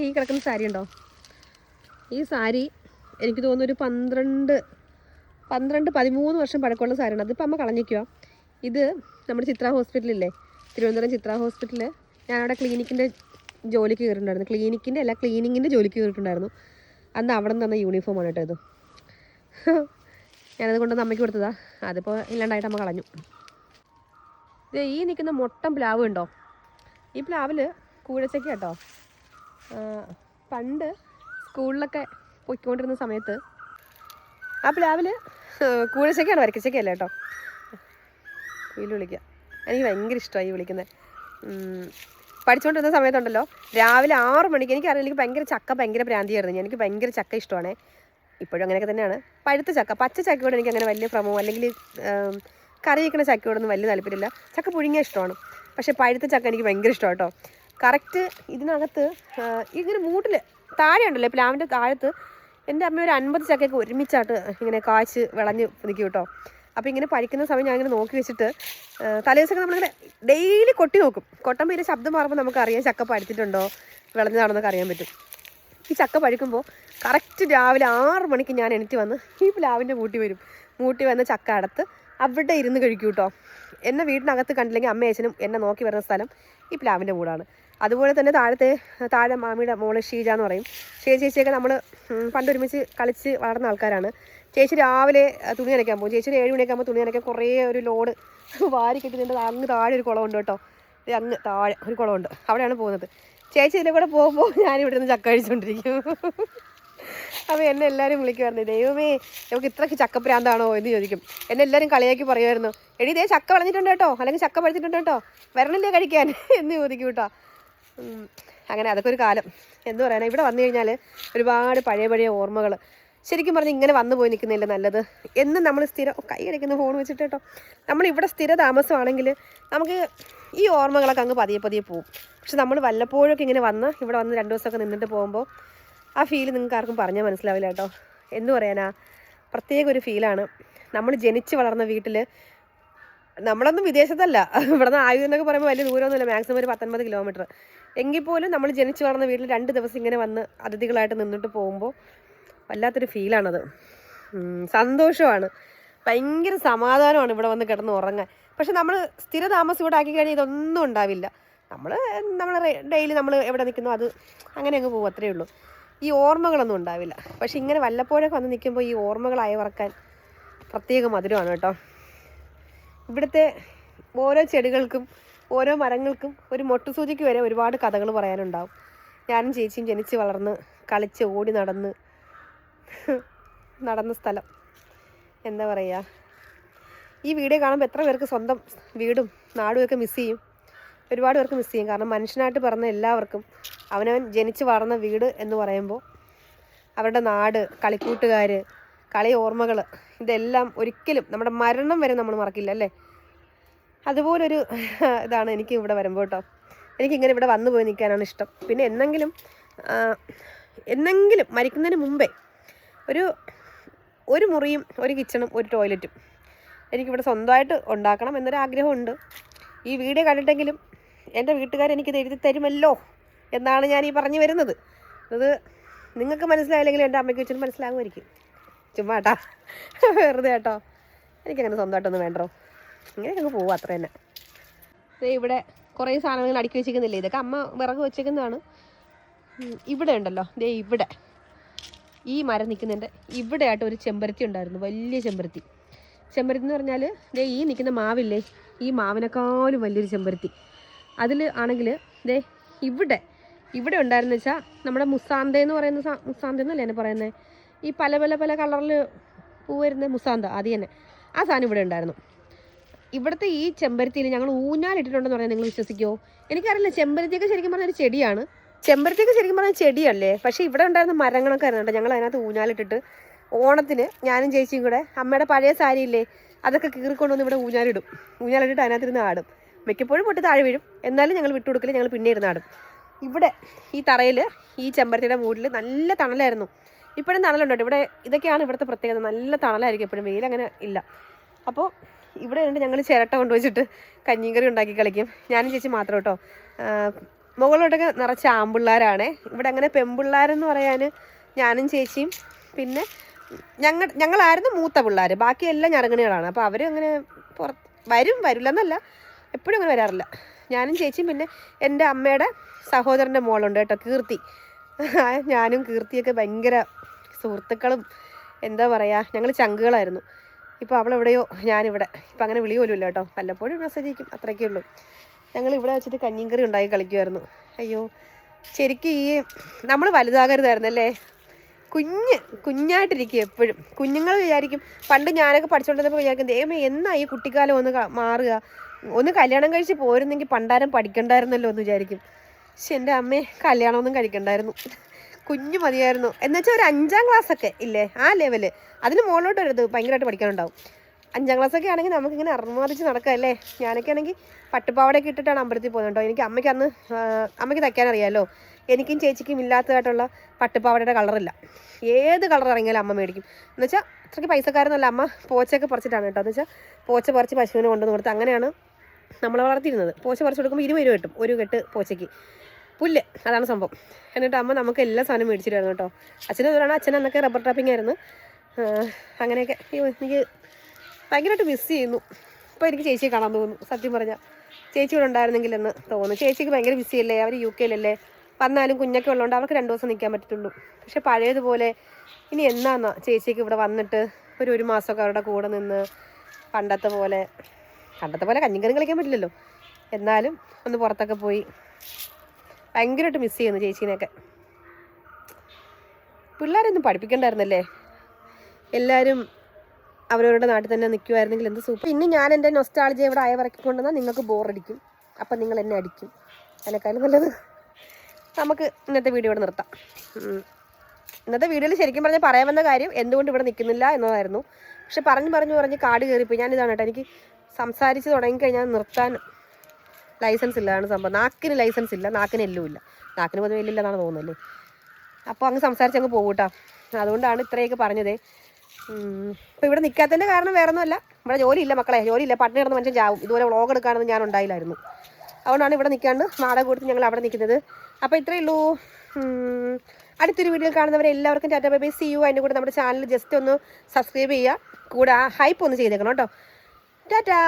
Speaker 1: ഈ കിടക്കുന്ന സാരി ഉണ്ടോ? ഈ സാരി എനിക്ക് തോന്നുന്നു ഒരു പന്ത്രണ്ട് പന്ത്രണ്ട് പതിമൂന്ന് വർഷം പഴക്കമുള്ള സാരിയാണ്. അതിപ്പോൾ അമ്മ കളഞ്ഞിക്കുക ഇത് നമ്മുടെ ചിത്ര ഹോസ്പിറ്റലില്ലേ? തിരുവനന്തപുരം ചിത്ര ഹോസ്പിറ്റലിൽ ഞാനവിടെ ക്ലിനിക്കിന്റെ ജോലിക്ക് കയറിയിട്ടുണ്ടായിരുന്നു. ക്ലിനിക്കിന്റെ അല്ല ക്ലീനിങ്ങിന്റെ ജോലിക്ക് കയറിയിട്ടുണ്ടായിരുന്നു. അന്ന് അവിടെ നിന്ന് തന്ന യൂണിഫോമാണ് കേട്ടോ ഇത്. ഞാനത് കൊണ്ട് അമ്മയ്ക്ക് കൊടുത്തതാ. അതിപ്പോൾ ഇല്ലാണ്ടായിട്ട് അമ്മ കളഞ്ഞു. ഇത് ഈ നിൽക്കുന്ന മൊട്ടം പ്ലാവ് ഉണ്ടോ ഈ പ്ലാവിൽ കൂഴച്ചക്ക കേട്ടോ. പണ്ട് സ്കൂളിലൊക്കെ പൊയ്ക്കൊണ്ടിരുന്ന സമയത്ത് ആ പ്ലാവിൽ കൂഴച്ചക്കയാണ് വരക്കച്ചക്കയല്ല കേട്ടോ? കുയിൽ വിളിക്കുക എനിക്ക് ഭയങ്കര ഇഷ്ടമായി വിളിക്കുന്നത് പഠിച്ചുകൊണ്ടിരുന്ന സമയത്തുണ്ടല്ലോ രാവിലെ ആറ് മണിക്ക് എനിക്കറിയാം എനിക്ക് ഭയങ്കര ചക്ക ഭയങ്കര ഭ്രാന്തിയായിരുന്നു. എനിക്ക് ഭയങ്കര ചക്ക ഇഷ്ടമാണ്. ഇപ്പോഴും അങ്ങനെയൊക്കെ തന്നെയാണ്. പഴുത്ത ചക്ക പച്ച ചക്കയോട് എനിക്ക് അങ്ങനെ വലിയ ഭ്രമമോ അല്ലെങ്കിൽ കറി വയ്ക്കുന്ന ചക്കയോടൊന്നും വലിയ താല്പര്യമില്ല. ചക്ക പുഴുങ്ങിയ ഇഷ്ടമാണ്. പക്ഷേ പഴുത്ത ചക്ക എനിക്ക് ഭയങ്കര ഇഷ്ടമാണ് കേട്ടോ. കറക്റ്റ് ഇതിനകത്ത് ഇങ്ങനെ മൂട്ടിൽ താഴെ ഉണ്ടല്ലോ പ്ലാവിന്റെ താഴത്ത് എന്റെ അമ്മ ഒരു അൻപത് ചക്കയൊക്കെ ഒരുമിച്ചായിട്ട് ഇങ്ങനെ കാച്ച് വിളഞ്ഞ് നിൽക്കും കേട്ടോ. അപ്പോൾ ഇങ്ങനെ പഴിക്കുന്ന സമയം ഞാൻ ഇങ്ങനെ നോക്കി വെച്ചിട്ട് തലേദിവസമൊക്കെ നമ്മളിങ്ങനെ ഡെയിലി കൊട്ടി നോക്കും. കൊട്ടുമ്പോൾ ഇതിന്റെ ശബ്ദം മാറുമ്പോൾ നമുക്കറിയാം ചക്ക പഴുത്തിട്ടുണ്ടോ വിളഞ്ഞതാണെന്നൊക്കെ അറിയാൻ പറ്റും. ഈ ചക്ക പഴുക്കുമ്പോൾ കറക്റ്റ് രാവിലെ ആറ് മണിക്ക് ഞാൻ എണീറ്റ് വന്ന് ഈ പ്ലാവിന്റെ മൂട്ടി വരും. മൂട്ടി വന്ന് ചക്ക അടത്ത് അവിടെ ഇരുന്ന് കഴിക്കും കേട്ടോ എന്നെ വീടിനകത്ത് കണ്ടില്ലെങ്കിൽ അമ്മ അച്ഛനും എന്നെ നോക്കി വരുന്ന സ്ഥലം ഈ പ്ലാവിന്റെ മൂടാണ്. അതുപോലെ തന്നെ താഴത്തെ താഴെ മാമിയുടെ മോൾ ഷീജ എന്ന് പറയും. ഷീജ ചേച്ചിയൊക്കെ നമ്മൾ പണ്ടൊരുമിച്ച് കളിച്ച് വളർന്ന ആൾക്കാരാണ്. ചേച്ചി രാവിലെ തുണി നനയ്ക്കാൻ പോകും. ചേച്ചി ഒരു ഏഴ് മണിയൊക്കെ ആകുമ്പോൾ തുണി നനയ്ക്കാൻ കുറേ ഒരു ലോഡ് വാരി കെട്ടി അങ്ങ് താഴെ ഒരു കുളമുണ്ട് കേട്ടോ അങ്ങ് താഴെ ഒരു കുളമുണ്ട്. അവിടെയാണ് പോകുന്നത്. ചേച്ചി ഇതിലെ കൂടെ പോകുമ്പോൾ ഞാനിവിടെ നിന്ന് ചക്ക കഴിച്ചുകൊണ്ടിരിക്കും അപ്പോൾ എന്നെ എല്ലാവരും വിളിക്കുമായിരുന്നു ദൈവമേ നമുക്ക് ഇത്രയ്ക്ക് ചക്കപ്രാന്താണോ എന്ന് ചോദിക്കും. എന്നെ എല്ലാവരും കളിയാക്കി പറയുമായിരുന്നു. എടി ഇതേ ചക്ക വളഞ്ഞിട്ടുണ്ട് കേട്ടോ. അല്ലെങ്കിൽ ചക്ക പഴുത്തിട്ടുണ്ട് കേട്ടോ. വരണില്ലേ കഴിക്കാൻ? എന്ന് ചോദിക്കും കേട്ടോ. അങ്ങനെ അതൊക്കെ ഒരു കാലം. എന്ന് പറയാനാ ഇവിടെ വന്നു കഴിഞ്ഞാൽ ഒരുപാട് പഴയ പഴയ ഓർമ്മകൾ ശരിക്കും പറഞ്ഞാൽ ഇങ്ങനെ വന്നു പോയി നിൽക്കുന്നില്ല നല്ലത്? എന്നും നമ്മൾ സ്ഥിരം കൈ അടിക്കുന്ന ഫോൺ വെച്ചിട്ട് കേട്ടോ. നമ്മൾ ഇവിടെ സ്ഥിര താമസമാണെങ്കിൽ നമുക്ക് ഈ ഓർമ്മകളൊക്കെ അങ്ങ് പതിയെ പതിയെ പോകും പക്ഷെ നമ്മൾ വല്ലപ്പോഴൊക്കെ ഇങ്ങനെ വന്ന് ഇവിടെ വന്ന് രണ്ട് ദിവസമൊക്കെ നിന്നിട്ട് പോകുമ്പോൾ ആ ഫീൽ നിങ്ങൾക്ക് ആർക്കും പറഞ്ഞാൽ മനസ്സിലാവില്ല കേട്ടോ എന്ന് പറയാനാ പ്രത്യേക ഒരു ഫീലാണ് നമ്മൾ ജനിച്ച് വളർന്ന വീട്ടിൽ നമ്മളൊന്നും വിദേശത്തല്ല. ഇവിടെ നിന്ന് ആയുധം എന്നൊക്കെ പറയുമ്പോൾ വലിയ ദൂരമൊന്നുമില്ല മാക്സിമം ഒരു പത്തൊൻപത് കിലോമീറ്റർ എങ്കിൽ പോലും നമ്മൾ ജനിച്ച് വളർന്ന വീട്ടിൽ രണ്ട് ദിവസം ഇങ്ങനെ വന്ന് അതിഥികളായിട്ട് നിന്നിട്ട് പോകുമ്പോൾ വല്ലാത്തൊരു ഫീലാണത് സന്തോഷമാണ്. ഭയങ്കര സമാധാനമാണ് ഇവിടെ വന്ന് കിടന്ന് ഉറങ്ങാൻ. പക്ഷെ നമ്മൾ സ്ഥിര താമസം ഇവിടെ ആക്കി കഴിഞ്ഞാൽ ഇതൊന്നും ഉണ്ടാവില്ല. നമ്മൾ നമ്മൾ ഡെയിലി നമ്മൾ എവിടെ നിൽക്കുന്നോ അത് അങ്ങനെ അങ്ങ് പോകും അത്രയേ ഉള്ളൂ. ഈ ഓർമ്മകളൊന്നും ഉണ്ടാവില്ല. പക്ഷെ ഇങ്ങനെ വല്ലപ്പോഴൊക്കെ വന്ന് നിൽക്കുമ്പോൾ ഈ ഓർമ്മകൾ അയവറക്കാൻ പ്രത്യേക മധുരമാണ് കേട്ടോ. ഇവിടുത്തെ ഓരോ ചെടികൾക്കും ഓരോ മരങ്ങൾക്കും ഒരു മൊട്ടുസൂചിക്ക് വരെ ഒരുപാട് കഥകൾ പറയാനുണ്ടാവും. ഞാനും ചേച്ചിയും ജനിച്ച് വളർന്ന് കളിച്ച് ഓടി നടന്ന് നടന്ന സ്ഥലം. എന്താ പറയുക? ഈ വീഡിയോ കാണുമ്പോൾ എത്ര പേർക്ക് സ്വന്തം വീടും നാടുമൊക്കെ മിസ് ചെയ്യും. ഒരുപാട് പേർക്ക് മിസ് ചെയ്യും. കാരണം മനുഷ്യനായിട്ട് പറഞ്ഞ എല്ലാവർക്കും അവനവൻ ജനിച്ചു വളർന്ന വീട് എന്ന് പറയുമ്പോൾ അവരുടെ നാട് കളിക്കൂട്ടുകാർ കളി ഓർമ്മകൾ ഇതെല്ലാം ഒരിക്കലും നമ്മുടെ മരണം വരെ നമ്മൾ മറക്കില്ല അല്ലേ? അതുപോലൊരു ഇതാണ് എനിക്ക് ഇവിടെ വരുമ്പോൾ കേട്ടോ. എനിക്കിങ്ങനെ ഇവിടെ വന്നു പോയി നിൽക്കാനാണ് ഇഷ്ടം. പിന്നെ എന്നെങ്കിലും എന്നെങ്കിലും മരിക്കുന്നതിന് മുമ്പേ ഒരു ഒരു മുറിയും ഒരു കിച്ചണും ഒരു ടോയ്ലറ്റും എനിക്കിവിടെ സ്വന്തമായിട്ട് ഉണ്ടാക്കണം എന്നൊരു ആഗ്രഹമുണ്ട് ഈ വീഡിയോ കണ്ടിട്ടെങ്കിലും എന്റെ വീട്ടുകാരെനിക്കിത് എഴുതി തരുമല്ലോ? എന്നാണ് ഞാൻ ഈ പറഞ്ഞു വരുന്നത്. അത് നിങ്ങൾക്ക് മനസ്സിലായില്ലെങ്കിൽ എന്റെ അമ്മയ്ക്ക് വെച്ചിട്ട് മനസ്സിലാകുമായിരിക്കും. ചുമ്മാ കേട്ടാ വെറുതെ കേട്ടോ എനിക്കങ്ങനെ സ്വന്തമായിട്ടൊന്നും വേണ്ടോ? ഇങ്ങനെ ഞങ്ങൾ പോവും അത്ര തന്നെ. ഇവിടെ കുറേ സാധനങ്ങൾ അടുക്കി വെച്ചിരിക്കുന്നില്ലേ? ഇതൊക്കെ അമ്മ വിറക് വെച്ചേക്കുന്നതാണ് ഇവിടെ ഉണ്ടല്ലോ. ദേ ഇവിടെ. ഈ മരം നിൽക്കുന്നതിന്റെ ഇവിടെ ആയിട്ട് ഒരു ചെമ്പരത്തി ഉണ്ടായിരുന്നു. വലിയ ചെമ്പരത്തി. ചെമ്പരത്തി എന്ന് പറഞ്ഞാൽ ദേ ഈ നിൽക്കുന്ന മാവില്ലേ? ഈ മാവിനേക്കാളും വലിയൊരു ചെമ്പരത്തി. അതിൽ ആണെങ്കിൽ ദേ ഇവിടെ ഇവിടെ ഉണ്ടായിരുന്നു വെച്ചാൽ നമ്മുടെ മുസാന്ത എന്ന് പറയുന്ന മുസാന്ത എന്നല്ലേ എന്നെ പറയുന്നത് ഈ പല പല പല കളറിൽ പൂ വരുന്ന മുസാന്ത അത് തന്നെ. ആ സാധനം ഇവിടെ ഉണ്ടായിരുന്നു. ഇവിടുത്തെ ഈ ചെമ്പരത്തിയിൽ ഞങ്ങൾ ഊഞ്ഞാലിട്ടിട്ടുണ്ടെന്ന് പറഞ്ഞാൽ നിങ്ങൾ വിശ്വസിക്കുമോ എനിക്കറിയില്ല ചെമ്പരത്തിയൊക്കെ ശരിക്കും പറഞ്ഞൊരു ചെടിയാണ്. ചെമ്പരത്തിയൊക്കെ ശരിക്കും പറഞ്ഞാൽ ചെടിയല്ലേ? പക്ഷേ ഇവിടെ ഉണ്ടായിരുന്ന മരങ്ങളൊക്കെ ആയിരുന്നു ഞങ്ങൾ അതിനകത്ത് ഊഞ്ഞാലിട്ടിട്ട് ഓണത്തിന് ഞാനും ചേച്ചിയും കൂടെ അമ്മയുടെ പഴയ സാരി ഇല്ലേ അതൊക്കെ കീറിക്കൊണ്ടുവന്ന് ഇവിടെ ഊഞ്ഞാലിടും. ഊഞ്ഞാലിട്ടിട്ട് അതിനകത്തിരുന്ന് ആടും. മിക്കപ്പോഴും പൊട്ടി താഴെ വീഴും. എന്നാലും ഞങ്ങൾ വിട്ടുകൊടുക്കില്ല ഞങ്ങൾ പിന്നെ ഇരുന്ന് ആടും. ഇവിടെ ഈ തറയിൽ ഈ ചെമ്പരത്തിയുടെ മൂടിൽ നല്ല തണലായിരുന്നു. ഇപ്പോഴും തണലുണ്ടോ ഇവിടെ ഇതൊക്കെയാണ് ഇവിടുത്തെ പ്രത്യേകത. നല്ല തണലായിരിക്കും എപ്പോഴും. വെയിൽ അങ്ങനെ ഇല്ല. അപ്പോൾ ഇവിടെ ഉണ്ട് ഞങ്ങൾ ചിരട്ട കൊണ്ടുവച്ചിട്ട് കഞ്ഞിയും കറി ഉണ്ടാക്കി കളിക്കും. ഞാനും ചേച്ചി മാത്രം കേട്ടോ. മുകളിലോട്ടൊക്കെ നിറച്ച ആമ്പിള്ളാരാണ്. ഇവിടെ അങ്ങനെ പെമ്പിള്ളാരെന്ന് പറയാൻ ഞാനും ചേച്ചിയും. പിന്നെ ഞങ്ങൾ ഞങ്ങളായിരുന്നു മൂത്ത പിള്ളേർ ബാക്കിയെല്ലാം ഞറങ്ങണികളാണ് അപ്പോൾ അവരും അങ്ങനെ പുറത്ത് വരും വരില്ല എന്നല്ല എപ്പോഴും അങ്ങനെ വരാറില്ല. ഞാനും ചേച്ചിയും പിന്നെ എന്റെ അമ്മയുടെ സഹോദരന്റെ മോളുണ്ട് കേട്ടോ കീർത്തി. ഞാനും കീർത്തിയൊക്കെ ഭയങ്കര സുഹൃത്തുക്കളും എന്താ പറയുക ഞങ്ങൾ ചങ്കുകളായിരുന്നു. ഇപ്പോൾ അവളെവിടെയോ ഞാനിവിടെ. ഇപ്പം അങ്ങനെ വിളി പോലുമില്ല കേട്ടോ. വല്ലപ്പോഴും മെസ്സേജ് അയക്കും അത്രയ്ക്കേ ഉള്ളൂ. ഞങ്ങൾ ഇവിടെ വെച്ചിട്ട് കഞ്ഞിയും കറി ഉണ്ടാക്കി കളിക്കുമായിരുന്നു അയ്യോ ശരിക്കും ഈ നമ്മൾ വലുതാകരുതായിരുന്നു അല്ലേ കുഞ്ഞ് കുഞ്ഞായിട്ടിരിക്കും എപ്പോഴും. കുഞ്ഞുങ്ങൾ വിചാരിക്കും പണ്ട് ഞാനൊക്കെ പഠിച്ചുകൊണ്ടിരുന്നപ്പോൾ വിചാരിക്കും ദൈവമേ എന്നാ ഈ കുട്ടിക്കാലം ഒന്ന് മാറുക? ഒന്ന് കല്യാണം കഴിച്ച് പോരുന്നെങ്കിൽ പണ്ടാരം പഠിക്കണ്ടായിരുന്നല്ലോ എന്ന് വിചാരിക്കും. പക്ഷെ എന്റെ അമ്മേ കല്യാണമൊന്നും കഴിക്കണ്ടായിരുന്നു. കുഞ്ഞു മതിയായിരുന്നു. എന്നുവെച്ചാൽ ഒരു അഞ്ചാം ക്ലാസ് ഒക്കെ ഇല്ലേ ആ ലെവൽ അതിന് മുകളിലോട്ട് വരുത് ഭയങ്കരമായിട്ട് പഠിക്കാനുണ്ടാവും. അഞ്ചാം ക്ലാസ് ഒക്കെ ആണെങ്കിൽ നമുക്കിങ്ങനെ അർമാദിച്ച് നടക്കല്ലേ? ഞാനൊക്കെ ആണെങ്കിൽ പട്ടുപാവടയൊക്കെ ഇട്ടിട്ടാണ് അമ്പലത്തിൽ പോകുന്നത് കേട്ടോ. എനിക്ക് അമ്മയ്ക്ക് അന്ന് അമ്മയ്ക്ക് തയ്ക്കാൻ അറിയാമല്ലോ എനിക്കും ചേച്ചിക്കും ഇല്ലാത്തതായിട്ടുള്ള പട്ടുപാവടയുടെ കളറില്ല. ഏത് കളർ ഇറങ്ങിയാലും അമ്മ മേടിക്കും. എന്നുവെച്ചാൽ അത്രയ്ക്ക് പൈസക്കാരെന്നല്ല അമ്മ പോച്ചയൊക്കെ പറിച്ചിട്ടാണ് കേട്ടോ. എന്ന് വെച്ചാൽ പോച്ച പറിച്ച് പശുവിനെ കൊണ്ടുവന്ന് കൊടുത്ത് അങ്ങനെയാണ് നമ്മൾ വളർത്തിയിരുന്നത്. പോച്ച പറിച്ചു കൊടുക്കുമ്പോൾ ഇരുപത് രൂപ കിട്ടും. ഒരു കെട്ട് പോച്ചയ്ക്ക്. പുല്ല്. അതാണ് സംഭവം. എന്നിട്ട് അമ്മ നമുക്ക് എല്ലാ സാധനവും മേടിച്ചിട്ടായിരുന്നു കേട്ടോ. അച്ഛനും അതുകൊണ്ടാണ് അച്ഛൻ അന്നൊക്കെ റബ്ബർ ടാപ്പിംഗ് ആയിരുന്നു. അങ്ങനെയൊക്കെ. എനിക്ക് ഭയങ്കരമായിട്ട് മിസ് ചെയ്യുന്നു. ഇപ്പോൾ എനിക്ക് ചേച്ചിയെ കാണാൻ തോന്നുന്നു. സത്യം പറഞ്ഞാൽ ചേച്ചി ഇവിടെ ഉണ്ടായിരുന്നെങ്കിൽ എന്ന് തോന്നുന്നു. ചേച്ചിക്ക് ഭയങ്കര ബിസി അല്ലേ? അവർ യു കെയിലല്ലേ വന്നാലും കുഞ്ഞൊക്കെ ഉള്ളതുകൊണ്ട് അവർക്ക് രണ്ട് ദിവസം നിൽക്കാൻ പറ്റത്തുള്ളൂ. പക്ഷെ പഴയതുപോലെ ഇനി എന്നാന്നാ ചേച്ചിക്ക് ഇവിടെ വന്നിട്ട് ഒരു ഒരു മാസമൊക്കെ അവരുടെ കൂടെ നിന്ന് പണ്ടത്തെ പോലെ പണ്ടത്തെ പോലെ കഞ്ഞിക്കറി കളിക്കാൻ പറ്റില്ലല്ലോ. എന്നാലും ഒന്ന് പുറത്തൊക്കെ പോയി ഭയങ്കരമായിട്ട് മിസ് ചെയ്യുന്നു ചേച്ചീനെയൊക്കെ. പിള്ളേരൊന്നും പഠിപ്പിക്കണ്ടായിരുന്നല്ലേ? എല്ലാവരും അവരവരുടെ നാട്ടിൽ തന്നെ നിൽക്കുമായിരുന്നെങ്കിൽ എന്ത് സൂപ്പർ. പിന്നെ ഞാൻ എന്റെ നൊസ്റ്റാളജി ഇവിടെ അയവിറക്കി കൊണ്ടുവന്നാൽ നിങ്ങൾക്ക് ബോറടിക്കും അപ്പം നിങ്ങൾ എന്നെ അടിക്കും. അതിനേക്കാളും നല്ലത് നമുക്ക് ഇന്നത്തെ വീഡിയോ ഇവിടെ നിർത്താം. ഇന്നത്തെ വീഡിയോയിൽ ശരിക്കും പറഞ്ഞാൽ പറയാൻ വന്ന കാര്യം എന്തുകൊണ്ട് ഇവിടെ നിൽക്കുന്നില്ല എന്നതായിരുന്നു. പക്ഷെ പറഞ്ഞു പറഞ്ഞു പറഞ്ഞ് കാട് കയറിപ്പോയി. ഞാനിതാണ് കേട്ടോ. എനിക്ക് സംസാരിച്ച് തുടങ്ങിക്കഴിഞ്ഞാൽ നിർത്താൻ ലൈസൻസ് ഇല്ലാണ് സംഭവം. നാക്കിന് ലൈസൻസ് ഇല്ല നാക്കിന് എല്ലും ഇല്ല. നാക്കിന് പൊതുവെ എല്ലില്ലെന്നാണ് തോന്നുന്നല്ലേ? അപ്പോൾ അങ്ങ് സംസാരിച്ച് അങ്ങ് പോകും കേട്ടോ അതുകൊണ്ടാണ് ഇത്രയൊക്കെ പറഞ്ഞത്. ഇപ്പോൾ ഇവിടെ നിൽക്കാത്തതിന്റെ കാരണം വേറെ ഒന്നുമല്ല ഇവിടെ ജോലിയില്ല മക്കളെ ജോലിയില്ല. പട്ടിണി കിടന്ന് മനുഷ്യൻ ചാവും. ഇതുപോലെ വ്ളോഗ് എടുക്കാനൊന്നും ഞാൻ ഉണ്ടായില്ലായിരുന്നു. അതുകൊണ്ടാണ് ഇവിടെ നിൽക്കാണ്ട് വാടക കൊടുത്ത് ഞങ്ങൾ അവിടെ നിൽക്കുന്നത്. അപ്പോൾ ഇത്രയേ ഉള്ളൂ. അടുത്തൊരു വീഡിയോ കാണുന്നവരെ എല്ലാവർക്കും tata bye bye. See you അതിന്റെ കൂടെ നമ്മുടെ ചാനൽ ജസ്റ്റ് ഒന്ന് സബ്സ്ക്രൈബ് ചെയ്യുക. കൂടെ ആ ഹൈപ്പ് ഒന്ന് ചെയ്തേക്കണം കേട്ടോ. ടാറ്റാ